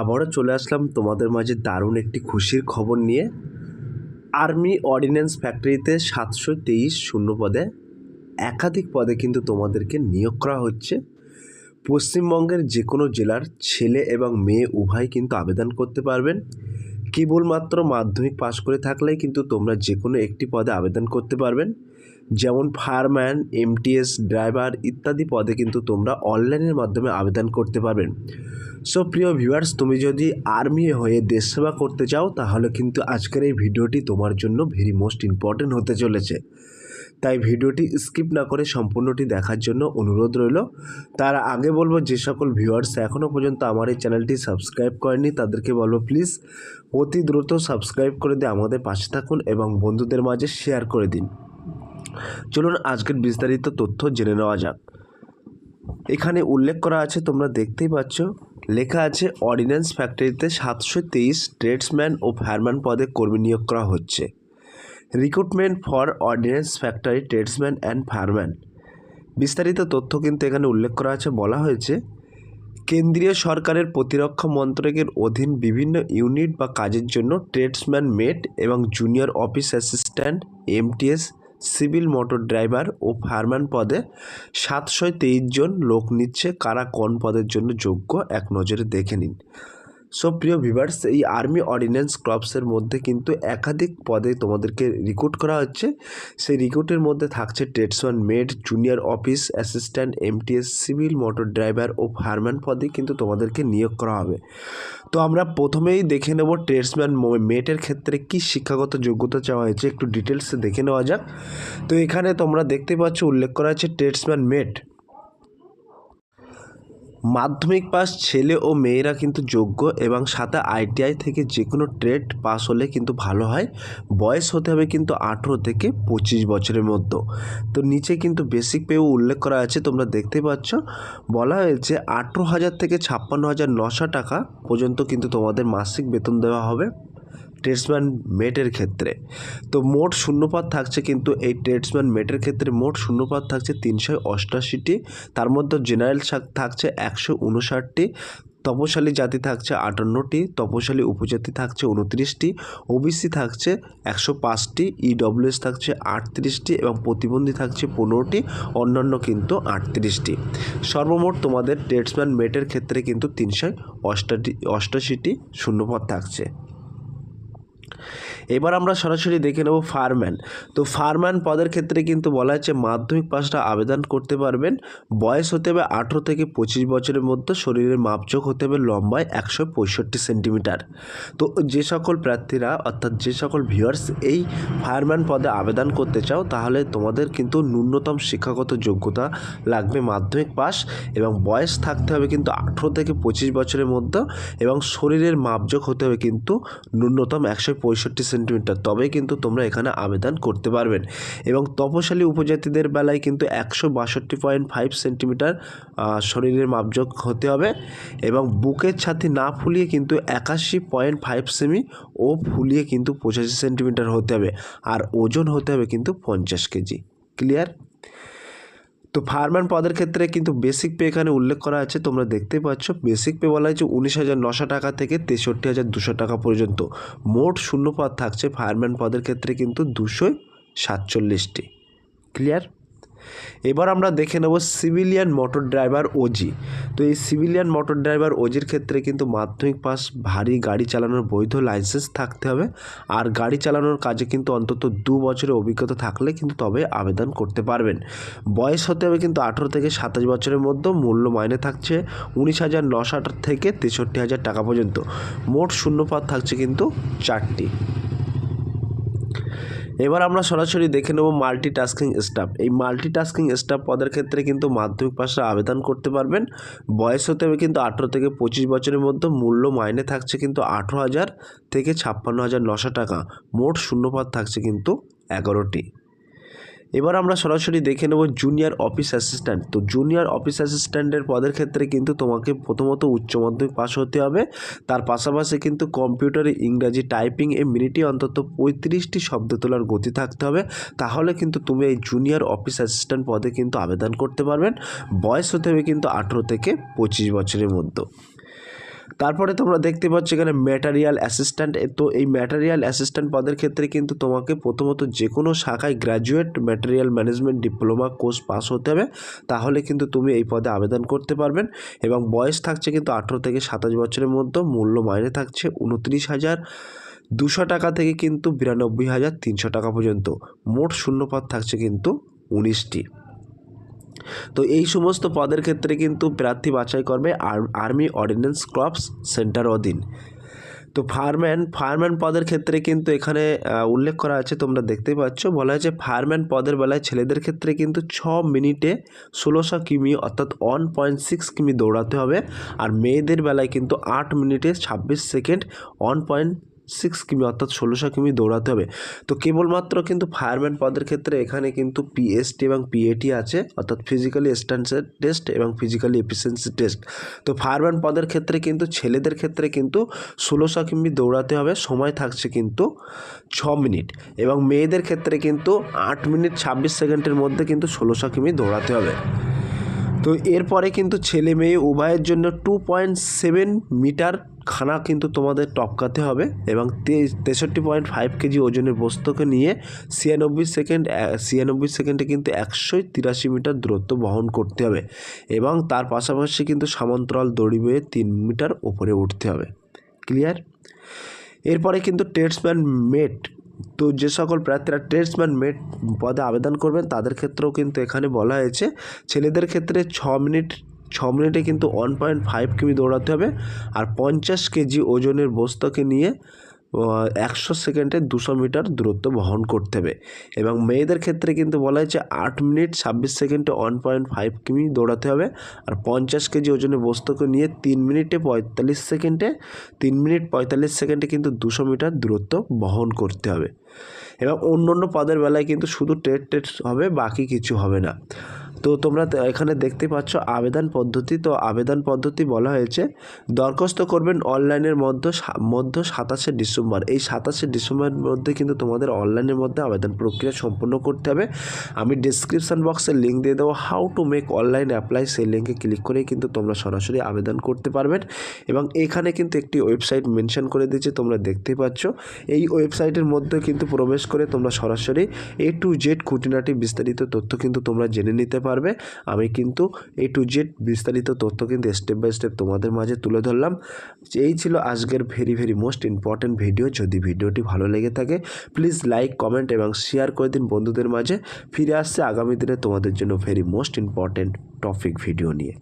আবারও চলে আসলাম তোমাদের মাঝে দারুণ একটি খুশির খবর নিয়ে। আর্মি অর্ডিন্যান্স ফ্যাক্টরিতে সাতশো তেইশ শূন্য পদে একাধিক পদে কিন্তু তোমাদেরকে নিয়োগ করা হচ্ছে। পশ্চিমবঙ্গের যে কোনো জেলার ছেলে এবং মেয়ে উভয় কিন্তু আবেদন করতে পারবেন। কেবলমাত্র মাধ্যমিক পাশ করে থাকলেই কিন্তু তোমরা যে কোনো একটি পদে আবেদন করতে পারবেন। যেমন ফায়ারম্যান এমটিএস ড্রাইভার ইত্যাদি পদে কিন্তু তোমরা অনলাইনের মাধ্যমে আবেদন করতে পারবেন সো প্রিয় ভিউয়ার্স তুমি যদি আর্মি হয়ে দেশ সেবা করতে চাও, তাহলে কিন্তু আজকের এই ভিডিওটি তোমার জন্য ভেরি মোস্ট ইম্পর্টেন্ট হতে চলেছে। তাই ভিডিওটি স্কিপ না করে সম্পূর্ণটি দেখার জন্য অনুরোধ রইল। তার আগে বলব, যে সকল ভিউয়ার্স এখনও পর্যন্ত আমার এই চ্যানেলটি সাবস্ক্রাইব করেনি তাদেরকে বলব প্লিজ অতি দ্রুত সাবস্ক্রাইব করে দিয়ে আমাদের পাশে থাকুন এবং বন্ধুদের মাঝে শেয়ার করে দিন। চলুন আজকের বিস্তারিত তথ্য জেনে নেওয়া যাক। এখানে উল্লেখ করা আছে, তোমরা দেখতেই পাচ্ছ, লেখা আছে অর্ডিন্যান্স ফ্যাক্টরিতে সাতশো তেইশ ট্রেডসম্যান ও ফায়ারম্যান পদে কর্মী নিয়োগ করা হচ্ছে। Recruitment for ordnance factory tradesman and fireman বিস্তারিত তথ্য কিন্তু এখানে উল্লেখ করা আছে, বলা হয়েছে, কেন্দ্রীয় সরকারের প্রতিরক্ষা মন্ত্রকের অধীন বিভিন্ন ইউনিট বা কাজের জন্য ট্রেডসম্যান মেট এবং junior office assistant MTS civil motor driver ও ফায়ারম্যান পদে সাতশো তেইশ জন লোক নিচ্ছে। কারা কোন পদের জন্য যোগ্য, এক নজরে দেখে নিন। সো প্রিয় ভিভার্স এই আর্মি অর্ডিন্যান্স ক্রপসের মধ্যে কিন্তু একাধিক পদে তোমাদেরকে রিক্রুট করা হচ্ছে। সেই রিক্রুটের মধ্যে থাকছে tradesman mate junior office assistant MTS civil motor driver ও ফায়ারম্যান পদে কিন্তু তোমাদেরকে নিয়োগ করা হবে। তো আমরা প্রথমেই দেখে নেব ট্রেডসম্যান মেটের ক্ষেত্রে কি শিক্ষাগত যোগ্যতা চাওয়া হয়েছে, একটু ডিটেলসে দেখে নেওয়া যাক। তো এখানে তোমরা দেখতে পাচ্ছ, উল্লেখ করা আছে ট্রেডসম্যান মেট মাধ্যমিক পাস ছেলে ও মেয়েরা কিন্তু যোগ্য এবং সাথে আইটিআই থেকে যে কোনো ট্রেড পাস হলে কিন্তু ভালো হয়। বয়স হতে হবে কিন্তু আঠেরো থেকে পঁচিশ বছরের মধ্যে। তো নিচে কিন্তু বেসিক পেও উল্লেখ করা আছে, তোমরা দেখতে পাচ্ছ। বলা হয়েছে আঠেরো হাজার থেকে ছাপ্পান্ন হাজার নশো টাকা পর্যন্ত কিন্তু তোমাদের মাসিক বেতন দেওয়া হবে। ট্রেডসম্যান মেটের ক্ষেত্রে। তো মোট শূন্যপাত থাকছে কিন্তু এই ট্রেডসম্যান মেটের ক্ষেত্রে মোট শূন্যপাত থাকছে তিনশো অষ্টাশিটি। তার মধ্যে জেনারেল থাকছে একশো উনষাটটি, তপশালী জাতি থাকছে আটান্নটি, তপশালী উপজাতি থাকছে উনত্রিশটি ওবিসি থাকছে একশো পাঁচটি ইডব্লিউএস থাকছে আটত্রিশটি এবং প্রতিবন্ধী থাকছে পনেরোটি, অন্যান্য কিন্তু আটত্রিশটি। সর্বমোট তোমাদের ট্রেডসম্যান মেটের ক্ষেত্রে কিন্তু তিনশো অষ্টাটি, অষ্টাশিটি শূন্যপদ থাকছে। এবার আমরা সরাসরি দেখে নেব ফায়ারম্যান তো ফায়ারম্যান পদের ক্ষেত্রে কিন্তু বলা হচ্ছে মাধ্যমিক পাশটা আবেদন করতে পারবেন। বয়স হতে হবে আঠেরো থেকে পঁচিশ বছরের মধ্যে, শরীরের মাপযোগ হতে হবে লম্বায় একশো পঁয়ষট্টি সেন্টিমিটার। তো যে সকল প্রার্থীরা, অর্থাৎ যে সকল ভিউয়ার্স এই ফায়ারম্যান পদে আবেদন করতে চাও, তাহলে তোমাদের কিন্তু ন্যূনতম শিক্ষাগত যোগ্যতা লাগবে মাধ্যমিক পাস এবং বয়স থাকতে হবে কিন্তু আঠেরো থেকে পঁচিশ বছরের মধ্যে এবং শরীরের মাপযোগ হতে হবে কিন্তু ন্যূনতম একশো পঁয়ষট্টি সেন্টিমিটার, তবেই কিন্তু তোমরা এখানে আবেদন করতে পারবেন। এবং তপশালী উপজাতিদের বেলায় কিন্তু একশো বাষট্টি পয়েন্ট ফাইভ সেন্টিমিটার শরীরের মাপযোগ হতে হবে এবং বুকের ছাতি না ফুলিয়ে কিন্তু একাশি পয়েন্ট ফাইভ সেমি ও ফুলিয়ে কিন্তু পঁচাশি সেন্টিমিটার হতে হবে। আর ওজন হতে হবে কিন্তু পঞ্চাশ কেজি। ক্লিয়ার? তো ফায়ারম্যান পদের ক্ষেত্রে কিন্তু বেসিক পে এখানে উল্লেখ করা আছে, তোমরা দেখতে পাচ্ছ। বেসিক পে বলা হয়েছে উনিশ হাজার নশো টাকা থেকে তেষট্টি হাজার দুশো টাকা পর্যন্ত। মোট শূন্য পদ থাকছে ফায়ারম্যান পদের ক্ষেত্রে কিন্তু দুশো সাতচল্লিশটি। ক্লিয়ার এবার আমরা দেখে নেব সিভিলিয়ান মোটর ড্রাইভার ওজি তো এই সিভিলিয়ান মোটর ড্রাইভার ওজির ক্ষেত্রে কিন্তু মাধ্যমিক পাস, ভারী গাড়ি চালানোর বৈধ লাইসেন্স থাকতে হবে। আর গাড়ি চালানোর কাজে কিন্তু অন্তত দু বছরের অভিজ্ঞতা থাকলে কিন্তু তবে আবেদন করতে পারবেন। বয়স হতে হবে কিন্তু আঠেরো থেকে সাতাশ বছরের মধ্যে, মূল্য মাইনে থাকছে উনিশ হাজার নশো থেকে তেষট্টি হাজার টাকা পর্যন্ত। মোট শূন্যপাত থাকছে কিন্তু চারটি। এবার আমরা সরাসরি দেখে নেব মাল্টিটাস্কিং স্টাফ এই মাল্টিটাস্কিং স্টাফ পদের ক্ষেত্রে কিন্তু মাধ্যমিক পাশে আবেদন করতে পারবেন। বয়স হতে হবে কিন্তু আঠেরো থেকে পঁচিশ বছরের মধ্যে, মূল্য মাইনে থাকছে কিন্তু আঠেরো হাজার থেকে ছাপ্পান্ন হাজার নশো টাকা। মোট শূন্যপাত থাকছে কিন্তু এগারোটি। এবার আমরা সরাসরি দেখে নেব জুনিয়র অফিস অ্যাসিস্ট্যান্ট তো জুনিয়র অফিস অ্যাসিস্ট্যান্টের পদের ক্ষেত্রে কিন্তু তোমাকে প্রথমত উচ্চ মাধ্যমিক পাস হতে হবে। তার পাশাপাশি কিন্তু কম্পিউটারে ইংরাজি টাইপিং এ মিনিটে অন্তত পঁয়ত্রিশটি শব্দ তোলার গতি থাকতে হবে। তাহলে কিন্তু তুমি এই জুনিয়র অফিস অ্যাসিস্ট্যান্ট পদে কিন্তু আবেদন করতে পারবেন। বয়স হতে হবে কিন্তু আঠেরো থেকে পঁচিশ বছরের মধ্যে। তারপরে তোমরা দেখতে পাচ্ছ এখানে ম্যাটারিয়াল অ্যাসিস্ট্যান্ট তো এই ম্যাটারিয়াল অ্যাসিস্ট্যান্ট পদের ক্ষেত্রে কিন্তু তোমাকে প্রথমত যে কোনো শাখায় graduate material management diploma course pass হতে হবে। তাহলে কিন্তু তুমি এই পদে আবেদন করতে পারবেন এবং বয়স থাকছে কিন্তু আঠেরো থেকে সাতাশ বছরের মধ্যে, মূল্য মাইনে থাকছে উনত্রিশ হাজার দুশো টাকা থেকে কিন্তু বিরানব্বই হাজার তিনশো টাকা পর্যন্ত। মোট শূন্যপদ থাকছে কিন্তু উনিশটি। তো এই সমস্ত পদের ক্ষেত্রে কিন্তু প্রার্থী বাছাই করবে আর্মি অর্ডিন্যান্স ক্রপস সেন্টার অধীন। তো ফায়ারম্যান ফায়ারম্যান পদের ক্ষেত্রে কিন্তু এখানে উল্লেখ করা আছে, তোমরা দেখতেই পাচ্ছ। বলা হয়েছে ফায়ারম্যান পদের বেলায় ছেলেদের ক্ষেত্রে কিন্তু ছ মিনিটে ষোলোশো কিমি, অর্থাৎ ওয়ান পয়েন্ট সিক্স কিমি দৌড়াতে হবে। আর মেয়েদের বেলায় কিন্তু আট মিনিটে ছাব্বিশ সেকেন্ড ওয়ান পয়েন্ট সিক্স কিমি অর্থাৎ ষোলোশো কিমি দৌড়াতে হবে। তো কেবলমাত্র কিন্তু ফায়ারম্যান পদের ক্ষেত্রে এখানে কিন্তু পিএসটি এবং পিএটি আছে, অর্থাৎ ফিজিক্যালি স্ট্যান্ডার্ড টেস্ট এবং ফিজিক্যালি এফিসিয়েন্সি টেস্ট তো ফায়ারম্যান পদের ক্ষেত্রে কিন্তু ছেলেদের ক্ষেত্রে কিন্তু ষোলোশো কিমি দৌড়াতে হবে, সময় থাকছে কিন্তু ছ মিনিট। এবং মেয়েদের ক্ষেত্রে কিন্তু আট মিনিট ছাব্বিশ সেকেন্ডের মধ্যে কিন্তু ষোলোশো কিমি দৌড়াতে হবে। তো এরপরে কিন্তু ছেলে মেয়ে উভয়ের জন্য টু পয়েন্ট সেভেন মিটার খানা কিন্তু তোমাদের টপকাতে হবে এবং তেষট্টি পয়েন্ট ফাইভ কেজি ওজনের বস্তুকে নিয়ে ছিয়ানব্বই সেকেন্ড ছিয়ানব্বই সেকেন্ডে কিন্তু একশো তিরাশি মিটার দূরত্ব বহন করতে হবে এবং তার পাশাপাশি কিন্তু সামান্তরাল দড়ি বয়ে তিন মিটার ওপরে উঠতে হবে। ক্লিয়ার এরপরে কিন্তু টেটসম্যান মেট তো যে সকল প্রার্থীরা টেস্টম্যান মেট পদে আবেদন করবেন, তাদের ক্ষেত্রেও কিন্তু এখানে বলা হয়েছে, ছেলেদের ক্ষেত্রে ছ মিনিট ছ মিনিটে কিন্তু ওয়ান পয়েন্ট ফাইভ কিমি দৌড়াতে হবে আর পঞ্চাশ কেজি ওজনের বস্তুকে নিয়ে একশো সেকেন্ডে দুশো মিটার দূরত্ব বহন করতে হবে। এবং মেয়েদের ক্ষেত্রে কিন্তু বলা হয়েছে আট মিনিট ছাব্বিশ সেকেন্ডে ওয়ান পয়েন্ট ফাইভ কিমি দৌড়াতে হবে আর পঞ্চাশ কেজি ওজনের বস্তুকে নিয়ে তিন মিনিটে পঁয়তাল্লিশ সেকেন্ডে, তিন মিনিট পঁয়তাল্লিশ সেকেন্ডে কিন্তু দুশো মিটার দূরত্ব বহন করতে হবে। এবং অন্য অন্য পদের বেলায় কিন্তু শুধু টেট টেট হবে, বাকি কিছু হবে না। তো তোমরা এখানে দেখতে পাচ্ছ আবেদন পদ্ধতি। তো আবেদন পদ্ধতি বলা হয়েছে, দরখাস্ত করবেন অনলাইনের মধ্যে মধ্য সাতাশে ডিসেম্বর। এই সাতাশে ডিসেম্বরের মধ্যে কিন্তু তোমাদের অনলাইনের মধ্যে আবেদন প্রক্রিয়া সম্পূর্ণ করতে হবে। আমি ডিসক্রিপশান বক্সে লিঙ্ক দিয়ে দেবো how to make online apply সেই লিঙ্কে ক্লিক করেই কিন্তু তোমরা সরাসরি আবেদন করতে পারবেন এবং এখানে কিন্তু একটি ওয়েবসাইট মেনশন করে দিয়েছে, তোমরা দেখতেই পাচ্ছ। এই ওয়েবসাইটের মধ্যে কিন্তু প্রবেশ করে তোমরা সরাসরি এ টু জেড খুঁটিনাটি বিস্তারিত তথ্য কিন্তু তোমরা জেনে নিতে পারবে। আমি কিন্তু এ টু জেড বিস্তারিত তথ্য কিন্তু স্টেপ বাই স্টেপ তোমাদের মাঝে তুলে ধরলাম। এই ছিল আজকের very very most important video যদি ভিডিওটি ভালো লেগে থাকে প্লিজ লাইক কমেন্ট এবং শেয়ার করে দিন বন্ধুদের মাঝে। ফিরে আসছে আগামী দিনে তোমাদের জন্য very most important topic video নিয়ে।